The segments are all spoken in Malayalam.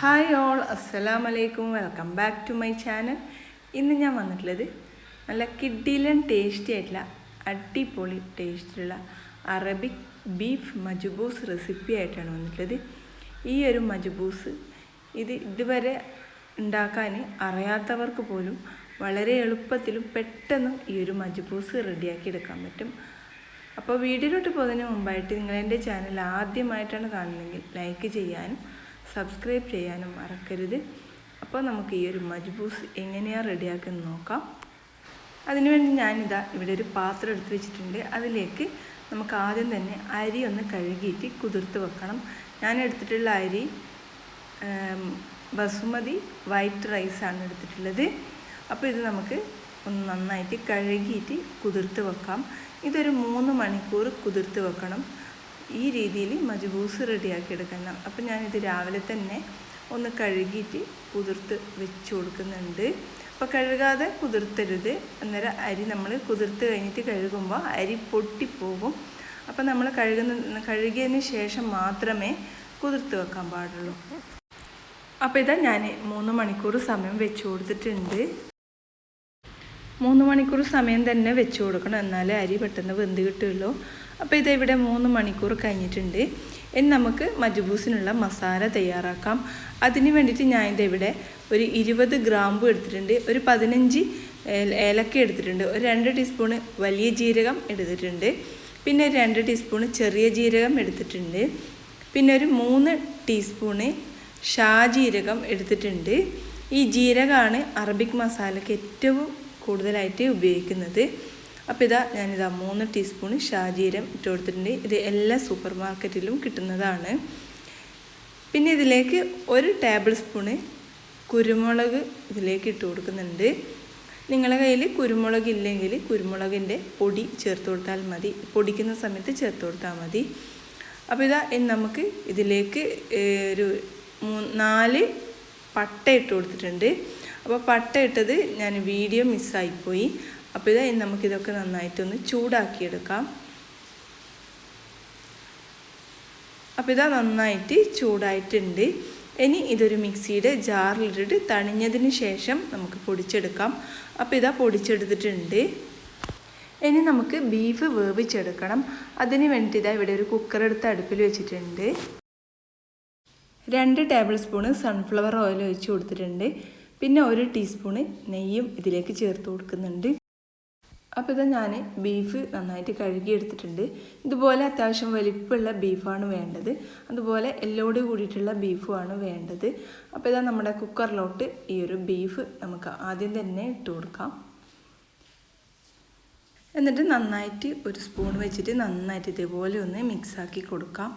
ഹായ് ഓൾ അസ്സലാം അലൈക്കും welcome back to my channel ഇന്ന് ഞാൻ വന്നിട്ടുള്ളത് നല്ല കിഡിലൻ ടേസ്റ്റി ആയിട്ടുള്ള അടിപൊളി ടേസ്റ്റിലുള്ള അറബിക് ബീഫ് മജുബൂസ് റെസിപ്പി ആയിട്ടാണ് വന്നിട്ടുള്ളത്. ഈ ഒരു മജുബൂസ് ഇത് ഇതുവരെ ഉണ്ടാക്കാൻ അറിയാത്തവർക്ക് പോലും വളരെ എളുപ്പത്തിലും പെട്ടെന്നും ഈ ഒരു മജുബൂസ് റെഡിയാക്കി എടുക്കാൻ പറ്റും. അപ്പോൾ വീഡിയോയിലോട്ട് പോകുന്നതിന് മുമ്പായിട്ട് നിങ്ങൾ എന്റെ ചാനൽ ആദ്യമായിട്ടാണ് കാണുന്നതെങ്കിൽ ലൈക്ക് ചെയ്യാനും സബ്സ്ക്രൈബ് ചെയ്യാനും മറക്കരുത്. അപ്പോൾ നമുക്ക് ഈ ഒരു മജ്ബൂസ് എങ്ങനെയാണ് റെഡിയാക്കുന്നത് നോക്കാം. അതിനുവേണ്ടി ഞാനിതാ ഇവിടെ ഒരു പാത്രം എടുത്ത് വെച്ചിട്ടുണ്ട്. അതിലേക്ക് നമുക്ക് ആദ്യം തന്നെ അരി ഒന്ന് കഴുകിയിട്ട് കുതിർത്ത് വെക്കണം. ഞാൻ എടുത്തിട്ടുള്ള അരി ബസുമതി വൈറ്റ് റൈസാണ് എടുത്തിട്ടുള്ളത്. അപ്പോൾ ഇത് നമുക്ക് ഒന്ന് നന്നായിട്ട് കഴുകിയിട്ട് കുതിർത്ത് വെക്കാം. ഇതൊരു മൂന്ന് മണിക്കൂർ കുതിർത്ത് വെക്കണം. ഈ രീതിയിൽ മജ്ബൂസ് റെഡിയാക്കി എടുക്കണം. അപ്പം ഞാനിത് രാവിലെ തന്നെ ഒന്ന് കഴുകിയിട്ട് കുതിർത്ത് വെച്ച് കൊടുക്കുന്നുണ്ട്. അപ്പോൾ കഴുകാതെ കുതിർത്തരുത്. അന്നേരം അരി നമ്മൾ കുതിർത്ത് കഴിഞ്ഞിട്ട് കഴുകുമ്പോൾ അരി പൊട്ടിപ്പോകും. അപ്പോൾ നമ്മൾ കഴുകുന്ന കഴുകിയതിന് ശേഷം മാത്രമേ കുതിർത്ത് വെക്കാൻ പാടുള്ളൂ. അപ്പോൾ ഇതാ ഞാൻ മൂന്ന് മണിക്കൂർ സമയം വെച്ച് കൊടുത്തിട്ടുണ്ട്. മൂന്ന് മണിക്കൂർ സമയം തന്നെ വെച്ച് കൊടുക്കണം. എന്നാലേ അരി പെട്ടെന്ന് വെന്ത് കിട്ടുള്ളൂ അപ്പോൾ ഇത് ഇവിടെ മൂന്ന് മണിക്കൂർ കഴിഞ്ഞിട്ടുണ്ട്. ഇനി നമുക്ക് മജ്ബൂസിനുള്ള മസാല തയ്യാറാക്കാം. അതിന് വേണ്ടിയിട്ട് ഞാൻ ഇതിവിടെ ഒരു ഇരുപത് ഗ്രാമ്പു എടുത്തിട്ടുണ്ട്. ഒരു പതിനഞ്ച് ഏല- ഏലക്ക എടുത്തിട്ടുണ്ട്. ഒരു രണ്ട് ടീസ്പൂണ് വലിയ ജീരകം എടുത്തിട്ടുണ്ട്. പിന്നെ രണ്ട് ടീസ്പൂണ് ചെറിയ ജീരകം എടുത്തിട്ടുണ്ട്. പിന്നെ ഒരു മൂന്ന് ടീസ്പൂണ് ഷാജീരകം എടുത്തിട്ടുണ്ട്. ഈ ജീരകമാണ് അറബിക് മസാലയ്ക്ക് ഏറ്റവും കൂടുതലായിട്ട് ഉപയോഗിക്കുന്നത്. അപ്പോൾ ഇതാ ഞാനിതാ മൂന്ന് ടീസ്പൂൺ ഷാജീരം ഇട്ട് കൊടുത്തിട്ടുണ്ട് ഇത് എല്ലാ സൂപ്പർ മാർക്കറ്റിലും കിട്ടുന്നതാണ്. പിന്നെ ഇതിലേക്ക് ഒരു ടേബിൾ സ്പൂണ് കുരുമുളക് ഇതിലേക്ക് ഇട്ട് കൊടുക്കുന്നുണ്ട്. നിങ്ങളുടെ കയ്യിൽ കുരുമുളക് ഇല്ലെങ്കിൽ കുരുമുളകിന്റെ പൊടി ചേർത്ത് കൊടുത്താൽ മതി. പൊടിക്കുന്ന സമയത്ത് ചേർത്ത് കൊടുത്താൽ മതി. അപ്പോൾ ഇതാ നമുക്ക് ഇതിലേക്ക് ഒരു നാല് പട്ട ഇട്ട് കൊടുത്തിട്ടുണ്ട്. അപ്പോൾ പട്ട ഇട്ടത് ഞാൻ വീഡിയോ മിസ്സായിപ്പോയി അപ്പോൾ ഇതായി നമുക്കിതൊക്കെ നന്നായിട്ടൊന്ന് ചൂടാക്കിയെടുക്കാം. അപ്പോൾ ഇതാ നന്നായിട്ട് ചൂടായിട്ടുണ്ട്. ഇനി ഇതൊരു മിക്സിയുടെ ജാറിലിട്ടിട്ട് തണിഞ്ഞതിന് ശേഷം നമുക്ക് പൊടിച്ചെടുക്കാം. അപ്പോൾ ഇതാ പൊടിച്ചെടുത്തിട്ടുണ്ട്. ഇനി നമുക്ക് ബീഫ് വേവിച്ചെടുക്കണം. അതിന് വേണ്ടിയിട്ട് ഇതാ ഇവിടെ ഒരു കുക്കർ എടുത്ത് അടുപ്പിൽ വെച്ചിട്ടുണ്ട്. രണ്ട് ടേബിൾ സ്പൂണ് സൺഫ്ലവർ ഓയിൽ ഒഴിച്ച് കൊടുത്തിട്ടുണ്ട്. പിന്നെ ഒരു ടീസ്പൂണ് നെയ്യും ഇതിലേക്ക് ചേർത്ത് കൊടുക്കുന്നുണ്ട്. അപ്പോൾ ഇതാ ഞാൻ ബീഫ് നന്നായിട്ട് കഴുകിയെടുത്തിട്ടുണ്ട്. ഇതുപോലെ അത്യാവശ്യം വലിപ്പമുള്ള ബീഫാണ് വേണ്ടത്. അതുപോലെ എല്ലോട് കൂടിയിട്ടുള്ള ബീഫുമാണ് വേണ്ടത്. അപ്പോൾ ഇതാ നമ്മുടെ കുക്കറിലോട്ട് ഈ ഒരു ബീഫ് നമുക്ക് ആദ്യം തന്നെ ഇട്ട് കൊടുക്കാം. എന്നിട്ട് നന്നായിട്ട് ഒരു സ്പൂൺ വെച്ചിട്ട് നന്നായിട്ട് ഇതുപോലെ ഒന്ന് മിക്സാക്കി കൊടുക്കാം.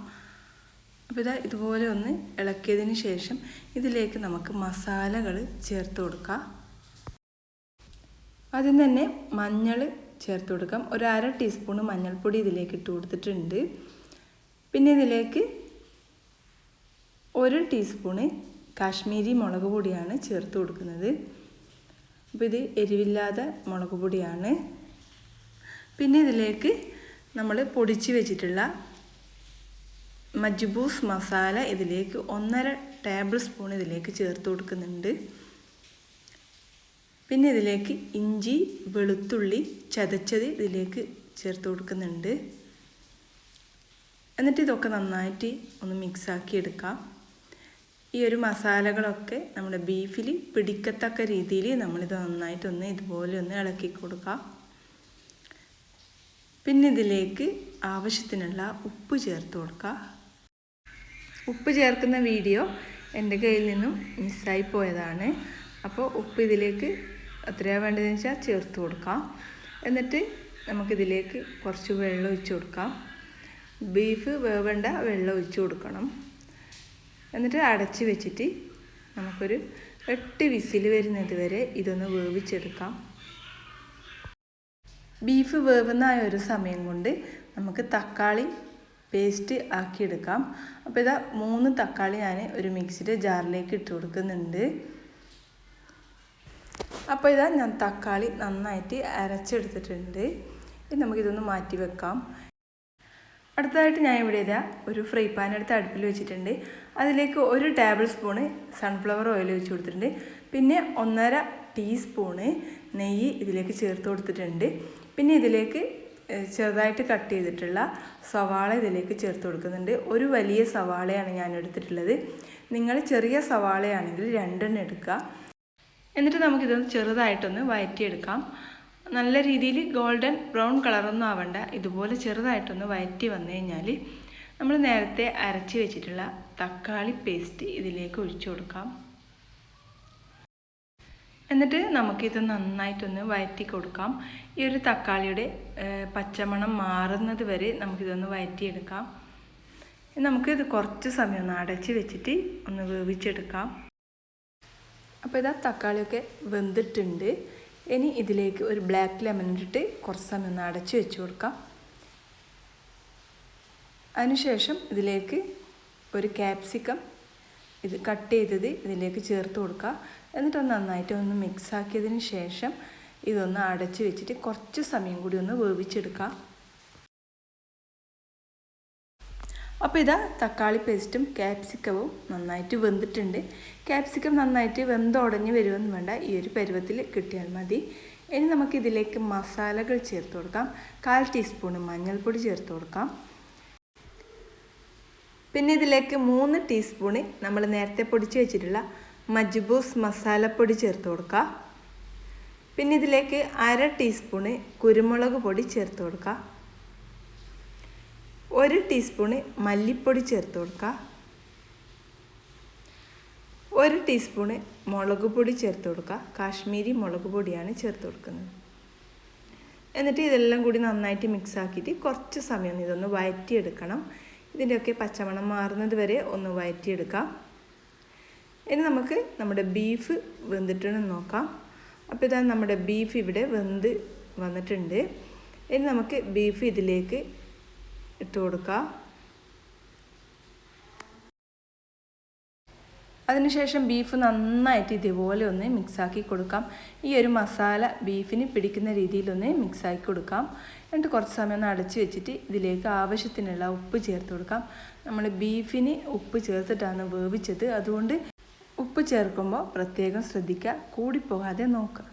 അപ്പോൾ ഇതാ ഇതുപോലെ ഒന്ന് ഇളക്കിയതിന് ശേഷം ഇതിലേക്ക് നമുക്ക് മസാലകൾ ചേർത്ത് കൊടുക്കാം. ആദ്യം തന്നെ മഞ്ഞൾ ചേർത്ത് കൊടുക്കാം. ഒരു അര ടീസ്പൂൺ മഞ്ഞൾപ്പൊടി ഇതിലേക്ക് ഇട്ട് കൊടുത്തിട്ടുണ്ട്. പിന്നെ ഇതിലേക്ക് ഒരു ടീസ്പൂണ് കാശ്മീരി മുളക് പൊടിയാണ് ചേർത്ത് കൊടുക്കുന്നത്. അപ്പോൾ ഇത് എരിവില്ലാതെ മുളക് പൊടിയാണ്. പിന്നെ ഇതിലേക്ക് നമ്മൾ പൊടിച്ച് വെച്ചിട്ടുള്ള മജ്ബൂസ് മസാല ഇതിലേക്ക് ഒന്നര ടേബിൾ സ്പൂൺ ഇതിലേക്ക് ചേർത്ത് കൊടുക്കുന്നുണ്ട്. പിന്നെ ഇതിലേക്ക് ഇഞ്ചി വെളുത്തുള്ളി ചതച്ചത് ഇതിലേക്ക് ചേർത്ത് കൊടുക്കുന്നുണ്ട്. എന്നിട്ട് ഇതൊക്കെ നന്നായിട്ട് ഒന്ന് മിക്സാക്കി എടുക്കാം. ഈ ഒരു മസാലകളൊക്കെ നമ്മുടെ ബീഫിൽ പിടിക്കത്തക്ക രീതിയിൽ നമ്മളിത് നന്നായിട്ടൊന്ന് ഇതുപോലെ ഒന്ന് ഇളക്കി കൊടുക്കാം. പിന്നെ ഇതിലേക്ക് ആവശ്യത്തിനുള്ള ഉപ്പ് ചേർത്ത് കൊടുക്കുക ഉപ്പ് ചേർക്കുന്ന വീഡിയോ എന്റെ കയ്യിൽ നിന്നും മിസ്സായി പോയതാണ്. അപ്പോൾ ഉപ്പ് ഇതിലേക്ക് എത്രയാണ് വേണ്ടതെന്ന് വെച്ചാൽ ചേർത്ത് കൊടുക്കാം. എന്നിട്ട് നമുക്കിതിലേക്ക് കുറച്ച് വെള്ളം ഒഴിച്ച് കൊടുക്കാം. ബീഫ് വേവേണ്ട വെള്ളം ഒഴിച്ച് കൊടുക്കണം. എന്നിട്ട് അടച്ച് വെച്ചിട്ട് നമുക്കൊരു എട്ട് വിസിൽ വരുന്നത് വരെ ഇതൊന്ന് വേവിച്ചെടുക്കാം. ബീഫ് വേവുന്ന ഒരു സമയം കൊണ്ട് നമുക്ക് തക്കാളി പേസ്റ്റ് ആക്കിയെടുക്കാം. അപ്പോൾ ഇതാ മൂന്ന് തക്കാളി ഞാൻ ഒരു മിക്സിയുടെ ജാറിലേക്ക് ഇട്ട് കൊടുക്കുന്നുണ്ട്. അപ്പോൾ ഇതാ ഞാൻ തക്കാളി നന്നായിട്ട് അരച്ചെടുത്തിട്ടുണ്ട്. ഇനി നമുക്കിതൊന്ന് മാറ്റി വെക്കാം. അടുത്തതായിട്ട് ഞാൻ ഇവിടെ ഇതാ ഒരു ഫ്രൈ പാൻ എടുത്ത് അടുപ്പിൽ വെച്ചിട്ടുണ്ട്. അതിലേക്ക് ഒരു ടേബിൾ സ്പൂണ് സൺഫ്ലവർ ഓയിൽ ഒഴിച്ച് കൊടുത്തിട്ടുണ്ട്. പിന്നെ ഒന്നര ടീസ്പൂണ് നെയ്യ് ഇതിലേക്ക് ചേർത്ത് കൊടുത്തിട്ടുണ്ട്. പിന്നെ ഇതിലേക്ക് ചെറുതായിട്ട് കട്ട് ചെയ്തിട്ടുള്ള സവാള ഇതിലേക്ക് ചേർത്ത് കൊടുക്കുന്നുണ്ട്. ഒരു വലിയ സവാളയാണ് ഞാൻ എടുത്തിട്ടുള്ളത്. നിങ്ങൾ ചെറിയ സവാളയാണെങ്കിൽ രണ്ടെണ്ണം എടുക്കുക. എന്നിട്ട് നമുക്കിതൊന്ന് ചെറുതായിട്ടൊന്ന് വഴറ്റിയെടുക്കാം നല്ല രീതിയിൽ ഗോൾഡൻ ബ്രൗൺ കളറൊന്നും ആവണ്ട. ഇതുപോലെ ചെറുതായിട്ടൊന്ന് വഴറ്റി വന്നു കഴിഞ്ഞാൽ നമ്മൾ നേരത്തെ അരച്ച് വെച്ചിട്ടുള്ള തക്കാളി പേസ്റ്റ് ഇതിലേക്ക് ഒഴിച്ചു കൊടുക്കാം. എന്നിട്ട് നമുക്കിത് നന്നായിട്ടൊന്ന് വഴറ്റി കൊടുക്കാം. ഈ ഒരു തക്കാളിയുടെ പച്ചമണം മാറുന്നത് വരെ നമുക്കിതൊന്ന് വഴറ്റിയെടുക്കാം ഇനി നമുക്കിത് കുറച്ച് സമയം ഒന്ന് അടച്ച് വെച്ചിട്ട് ഒന്ന് വേവിച്ചെടുക്കാം. അപ്പോൾ ഇതാ തക്കാളിയൊക്കെ വെന്തിട്ടുണ്ട്. ഇനി ഇതിലേക്ക് ഒരു ബ്ലാക്ക് ലെമൺ ഇട്ടിട്ട് കുറച്ച് സമയം ഒന്ന് അടച്ച് വെച്ച് കൊടുക്കാം. അതിനുശേഷം ഇതിലേക്ക് ഒരു ക്യാപ്സിക്കം ഇത് കട്ട് ചെയ്തത് ഇതിലേക്ക് ചേർത്ത് കൊടുക്കുക എന്നിട്ട് നന്നായിട്ട് ഒന്ന് മിക്സ് ആക്കിയതിന് ശേഷം ഇതൊന്ന് അടച്ച് വെച്ചിട്ട് കുറച്ച് സമയം കൂടി ഒന്ന് വേവിച്ചെടുക്കാം. അപ്പോൾ ഇതാ തക്കാളി പേസ്റ്റും ക്യാപ്സിക്കവും നന്നായിട്ട് വെന്തിട്ടുണ്ട്. ക്യാപ്സിക്കം നന്നായിട്ട് വെന്തുടഞ്ഞ് വരുമെന്ന് വേണ്ട. ഈ ഒരു പരുവത്തിൽ കിട്ടിയാൽ മതി. ഇനി നമുക്കിതിലേക്ക് മസാലകൾ ചേർത്ത് കൊടുക്കാം. കാൽ ടീസ്പൂൺ മഞ്ഞൾപ്പൊടി ചേർത്ത് കൊടുക്കാം. പിന്നെ ഇതിലേക്ക് മൂന്ന് ടീസ്പൂണ് നമ്മൾ നേരത്തെ പൊടിച്ച് വെച്ചിട്ടുള്ള മജ്ബൂസ് മസാലപ്പൊടി ചേർത്ത് കൊടുക്കുക പിന്നെ ഇതിലേക്ക് അര ടീസ്പൂണ് കുരുമുളക് പൊടി ചേർത്ത് കൊടുക്കുക ഒരു ടീസ്പൂണ് മല്ലിപ്പൊടി ചേർത്ത് കൊടുക്കുക ഒരു ടീസ്പൂണ് മുളക് പൊടി ചേർത്ത് കൊടുക്കുക കാശ്മീരി മുളക് പൊടിയാണ് ചേർത്ത് കൊടുക്കുന്നത്. എന്നിട്ട് ഇതെല്ലാം കൂടി നന്നായിട്ട് മിക്സ് ആക്കിയിട്ട് കുറച്ച് സമയം ഇതൊന്ന് വഴറ്റിയെടുക്കണം ഇതിന്റെയൊക്കെ പച്ചമണം മാറുന്നത് വരെ ഒന്ന് വഴറ്റിയെടുക്കാം ഇനി നമുക്ക് നമ്മുടെ ബീഫ് വെന്തിട്ടുണ്ടെന്ന് നോക്കാം. അപ്പോൾ ഇതാ നമ്മുടെ ബീഫ് ഇവിടെ വെന്ത് വന്നിട്ടുണ്ട്. ഇനി നമുക്ക് ബീഫ് ഇതിലേക്ക് ഇട്ട് കൊടുക്കുക. അതിനുശേഷം ബീഫ് നന്നായിട്ട് ഇതുപോലെ ഒന്ന് മിക്സാക്കി കൊടുക്കാം. ഈ ഒരു മസാല ബീഫിന് പിടിക്കുന്ന രീതിയിലൊന്ന് മിക്സാക്കി കൊടുക്കാം. എന്നിട്ട് കുറച്ച് സമയം ഒന്ന് അടച്ച് വെച്ചിട്ട് ഇതിലേക്ക് ആവശ്യത്തിനുള്ള ഉപ്പ് ചേർത്ത് കൊടുക്കാം. നമ്മൾ ബീഫിന് ഉപ്പ് ചേർത്തിട്ടാണ് വേവിച്ചത്. അതുകൊണ്ട് ഉപ്പ് ചേർക്കുമ്പോൾ പ്രത്യേകം ശ്രദ്ധിക്കുക. കൂടിപ്പോകാതെ നോക്കുക.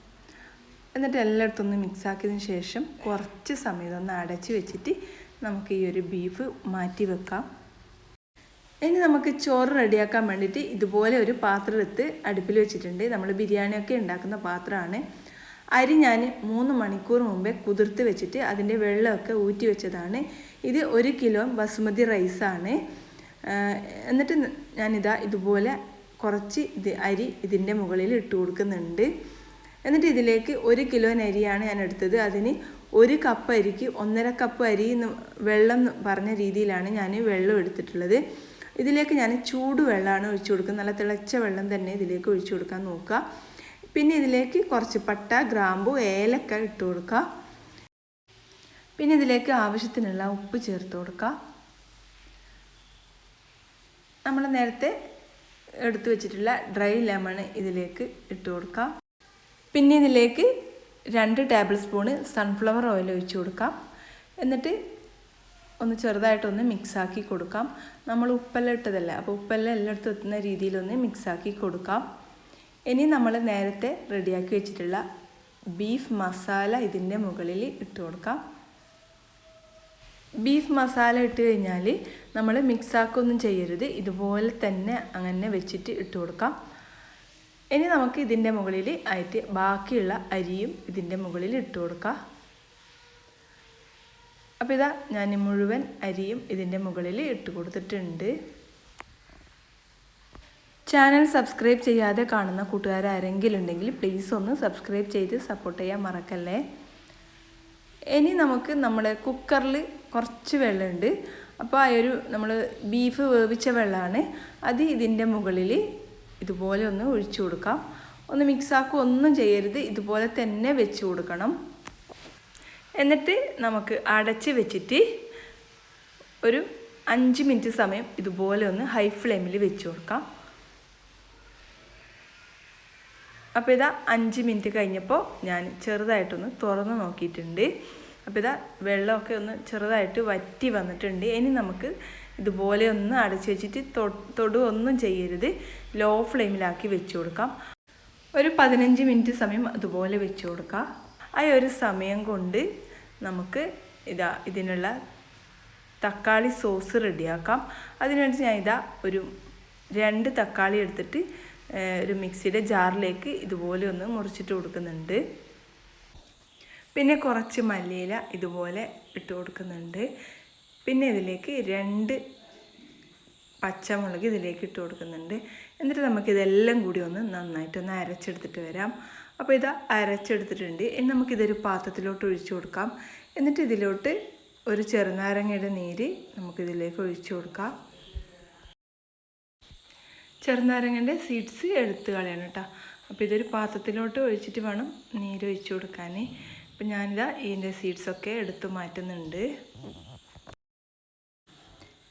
എന്നിട്ട് എല്ലായിടത്തും ഒന്ന് മിക്സാക്കിയതിന് ശേഷം കുറച്ച് സമയം ഒന്ന് അടച്ച് വെച്ചിട്ട് നമുക്ക് ഈ ഒരു ബീഫ് മാറ്റി വെക്കാം. ഇനി നമുക്ക് ചോറ് റെഡിയാക്കാൻ വേണ്ടിയിട്ട് ഇതുപോലെ ഒരു പാത്രം എടുത്ത് അടുപ്പിൽ വെച്ചിട്ടുണ്ട്. നമ്മൾ ബിരിയാണിയൊക്കെ ഉണ്ടാക്കുന്ന പാത്രമാണ്. അരി ഞാൻ മൂന്ന് മണിക്കൂർ മുമ്പേ കുതിർത്ത് വെച്ചിട്ട് അതിന്റെ വെള്ളമൊക്കെ ഊറ്റി വെച്ചതാണ്. ഇത് ഒരു കിലോ ബസുമതി റൈസാണ്. എന്നിട്ട് ഞാനിതാ ഇതുപോലെ കുറച്ച് ഇത് അരി ഇതിന്റെ മുകളിൽ ഇട്ട് കൊടുക്കുന്നുണ്ട്. എന്നിട്ട് ഇതിലേക്ക് ഒരു കിലോ അരിയാണ് ഞാൻ എടുത്തത്. അതിന് ഒരു കപ്പ് അരിക്ക് ഒന്നര കപ്പ് അരി എന്ന് വെള്ളം പറഞ്ഞ രീതിയിലാണ് ഞാൻ വെള്ളം എടുത്തിട്ടുള്ളത്. ഇതിലേക്ക് ഞാൻ ചൂട് വെള്ളമാണ് ഒഴിച്ചു കൊടുക്കുന്നത് നല്ല തിളച്ച വെള്ളം തന്നെ ഇതിലേക്ക് ഒഴിച്ചു കൊടുക്കാൻ നോക്കുക. പിന്നെ ഇതിലേക്ക് കുറച്ച് പട്ട ഗ്രാമ്പു ഏലക്ക ഇട്ട് കൊടുക്കുക. പിന്നെ ഇതിലേക്ക് ആവശ്യത്തിനുള്ള ഉപ്പ് ചേർത്ത് കൊടുക്കുക. നമ്മൾ നേരത്തെ എടുത്തു വെച്ചിട്ടുള്ള ഡ്രൈ ലെമൺ ഇതിലേക്ക് ഇട്ട് കൊടുക്കുക. പിന്നെ ഇതിലേക്ക് രണ്ട് ടേബിൾ സ്പൂണ് സൺഫ്ലവർ ഓയിൽ ഒഴിച്ചു കൊടുക്കാം. എന്നിട്ട് ഒന്ന് ചെറുതായിട്ടൊന്ന് മിക്സാക്കി കൊടുക്കാം. നമ്മൾ ഉപ്പെല്ലാം ഇട്ടതല്ലേ? അപ്പോൾ ഉപ്പെല്ലാം എല്ലായിടത്തും എത്തുന്ന രീതിയിലൊന്ന് മിക്സാക്കി കൊടുക്കാം. ഇനി നമ്മൾ നേരത്തെ റെഡിയാക്കി വെച്ചിട്ടുള്ള ബീഫ് മസാല ഇതിന്റെ മുകളിൽ ഇട്ട് കൊടുക്കാം. ബീഫ് മസാല ഇട്ട് കഴിഞ്ഞാൽ നമ്മൾ മിക്സാക്കൊന്നും ചെയ്യരുത്. ഇതുപോലെ തന്നെ അങ്ങനെ വെച്ചിട്ട് ഇട്ട് കൊടുക്കാം. ഇനി നമുക്ക് ഇതിന്റെ മുകളിൽ ആയിട്ട് ബാക്കിയുള്ള അരിയും ഇതിന്റെ മുകളിൽ ഇട്ട് കൊടുക്കാം. അപ്പോൾ ഇതാ ഞാൻ മുഴുവൻ അരിയും ഇതിന്റെ മുകളിൽ ഇട്ട് കൊടുത്തിട്ടുണ്ട്. ചാനൽ സബ്സ്ക്രൈബ് ചെയ്യാതെ കാണുന്ന കൂട്ടുകാരാരെങ്കിലും ഉണ്ടെങ്കിൽ പ്ലീസ് ഒന്ന് സബ്സ്ക്രൈബ് ചെയ്ത് സപ്പോർട്ട് ചെയ്യാൻ മറക്കല്ലേ. ഇനി നമുക്ക് നമ്മുടെ കുക്കറിൽ കുറച്ച് വെള്ളമുണ്ട്. അപ്പോൾ ആ ഒരു നമ്മൾ ബീഫ് വേവിച്ച വെള്ളമാണ്. അത് ഇതിന്റെ മുകളിൽ ഇതുപോലെ ഒന്ന് ഒഴിച്ചു കൊടുക്കാം. ഒന്ന് മിക്സാക്കുക ഒന്നും ചെയ്യരുത്. ഇതുപോലെ തന്നെ വെച്ച് കൊടുക്കണം. എന്നിട്ട് നമുക്ക് അടച്ച് വെച്ചിട്ട് ഒരു അഞ്ച് മിനിറ്റ് സമയം ഇതുപോലെ ഒന്ന് ഹൈ ഫ്ലെയിമിൽ വെച്ച് കൊടുക്കാം. അപ്പോൾ ഇതാ അഞ്ച് മിനിറ്റ് കഴിഞ്ഞപ്പോൾ ഞാൻ ചെറുതായിട്ടൊന്ന് തുറന്ന് നോക്കിയിട്ടുണ്ട്. അപ്പോൾ ഇതാ വെള്ളമൊക്കെ ഒന്ന് ചെറുതായിട്ട് വറ്റി വന്നിട്ടുണ്ട്. ഇനി നമുക്ക് ഇതുപോലെ ഒന്ന് അടച്ച് വെച്ചിട്ട് തൊടു ഒന്നും ചെയ്യരുത്. ലോ ഫ്ലെയിമിലാക്കി വെച്ച് കൊടുക്കാം. ഒരു പതിനഞ്ച് മിനിറ്റ് സമയം അതുപോലെ വെച്ച് കൊടുക്കുക ആ ഒരു സമയം കൊണ്ട് നമുക്ക് ഇതാ ഇതിനുള്ള തക്കാളി സോസ് റെഡിയാക്കാം അതിനുവേണ്ടി ഞാൻ ഇതാ ഒരു രണ്ട് തക്കാളി എടുത്തിട്ട് ഒരു മിക്സിയുടെ ജാറിലേക്ക് ഇതുപോലെ ഒന്ന് മുറിച്ചിട്ട് കൊടുക്കുന്നുണ്ട്. പിന്നെ കുറച്ച് മല്ലിയില ഇതുപോലെ ഇട്ട് കൊടുക്കുന്നുണ്ട്. പിന്നെ ഇതിലേക്ക് രണ്ട് പച്ചമുളക് ഇതിലേക്ക് ഇട്ട് കൊടുക്കുന്നുണ്ട്. എന്നിട്ട് നമുക്കിതെല്ലാം കൂടി ഒന്ന് നന്നായിട്ടൊന്ന് അരച്ചെടുത്തിട്ട് വരാം. അപ്പോൾ ഇത് അരച്ചെടുത്തിട്ടുണ്ട്. ഇനി നമുക്കിതൊരു പാത്രത്തിലോട്ട് ഒഴിച്ചു കൊടുക്കാം. എന്നിട്ട് ഇതിലോട്ട് ഒരു ചെറുനാരങ്ങയുടെ നീര് നമുക്കിതിലേക്ക് ഒഴിച്ചു കൊടുക്കാം. ചെറുനാരങ്ങന്റെ സീഡ്സ് എടുത്ത് കളയണം കേട്ടോ. അപ്പോൾ ഇതൊരു പാത്രത്തിലോട്ട് ഒഴിച്ചിട്ട് വേണം നീര് ഒഴിച്ചു കൊടുക്കാൻ. അപ്പം ഞാനിതാ ഇതിന്റെ സീഡ്സൊക്കെ എടുത്തു മാറ്റുന്നുണ്ട്.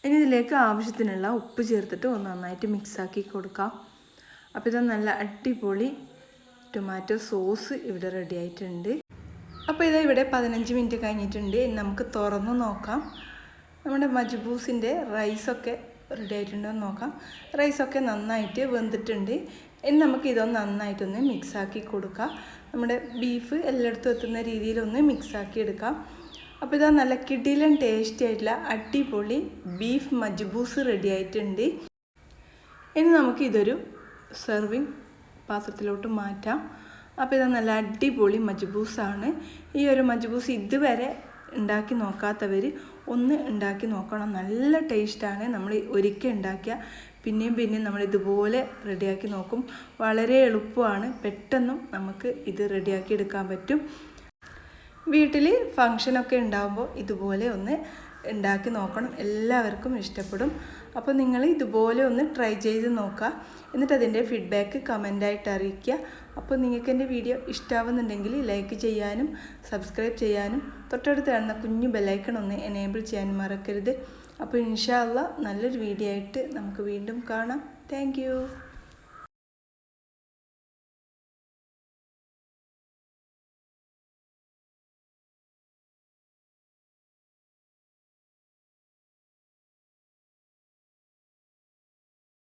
ഇനി ഇതിലേക്ക് ആവശ്യത്തിനുള്ള ഉപ്പ് ചേർത്തിട്ട് ഒന്ന് നന്നായിട്ട് മിക്സാക്കി കൊടുക്കാം. അപ്പോൾ ഇത് നല്ല അടിപൊളി ടൊമാറ്റോ സോസ് ഇവിടെ റെഡി ആയിട്ടുണ്ട്. അപ്പോൾ ഇത് ഇവിടെ പതിനഞ്ച് മിനിറ്റ് കഴിഞ്ഞിട്ടുണ്ട്. നമുക്ക് തുറന്ന് നോക്കാം. നമ്മുടെ മജ്ബൂസിന്റെ റൈസൊക്കെ റെഡി ആയിട്ടുണ്ടോ എന്ന് നോക്കാം. റൈസൊക്കെ നന്നായിട്ട് വെന്തിട്ടുണ്ട്. ഇനി നമുക്ക് ഇതൊന്ന് നന്നായിട്ടൊന്ന് മിക്സാക്കി കൊടുക്കാം. നമ്മുടെ ബീഫ് എല്ലായിടത്തും എത്തുന്ന രീതിയിലൊന്ന് മിക്സാക്കി എടുക്കാം. അപ്പോൾ ഇതാ നല്ല കിടിലൻ ടേസ്റ്റി ആയിട്ടുള്ള അടിപൊളി ബീഫ് മജ്ബൂസ് റെഡി ആയിട്ടുണ്ട്. ഇനി നമുക്ക് ഇതൊരു സെർവിങ് പാത്രത്തിലോട്ട് മാറ്റാം. അപ്പോൾ ഇതാ നല്ല അടിപൊളി മജ്ബൂസാണ്. ഈ ഒരു മജ്ബൂസ് ഇതുവരെ ഉണ്ടാക്കി നോക്കാത്തവർ ഒന്ന് ഉണ്ടാക്കി നോക്കണം. നല്ല ടേസ്റ്റാണ് നമ്മൾ ഒരിക്കൽ ഉണ്ടാക്കിയ. പിന്നെയും പിന്നെയും നമ്മൾ ഇതുപോലെ റെഡിയാക്കി നോക്കും. വളരെ എളുപ്പമാണ്. പെട്ടെന്നും നമുക്ക് ഇത് റെഡിയാക്കി എടുക്കാൻ പറ്റും. വീട്ടിൽ ഫങ്ഷനൊക്കെ ഉണ്ടാകുമ്പോൾ ഇതുപോലെ ഒന്ന് ഉണ്ടാക്കി നോക്കണം. എല്ലാവർക്കും ഇഷ്ടപ്പെടും. അപ്പോൾ നിങ്ങൾ ഇതുപോലെ ഒന്ന് ട്രൈ ചെയ്ത് നോക്കുക. എന്നിട്ട് അതിന്റെ ഫീഡ്ബാക്ക് കമന്റായിട്ട് അറിയിക്കുക. അപ്പോൾ നിങ്ങൾക്ക് എന്റെ വീഡിയോ ഇഷ്ടമാവുന്നുണ്ടെങ്കിൽ ലൈക്ക് ചെയ്യാനും സബ്സ്ക്രൈബ് ചെയ്യാനും തൊട്ടടുത്ത് കാണുന്ന കുഞ്ഞു ബെല്ലൈക്കൺ ഒന്ന് എനേബിൾ ചെയ്യാൻ മറക്കരുത്. അപ്പോൾ ഇൻഷാല്ല നല്ലൊരു വീഡിയോ ആയിട്ട് നമുക്ക് വീണ്ടും കാണാം. താങ്ക്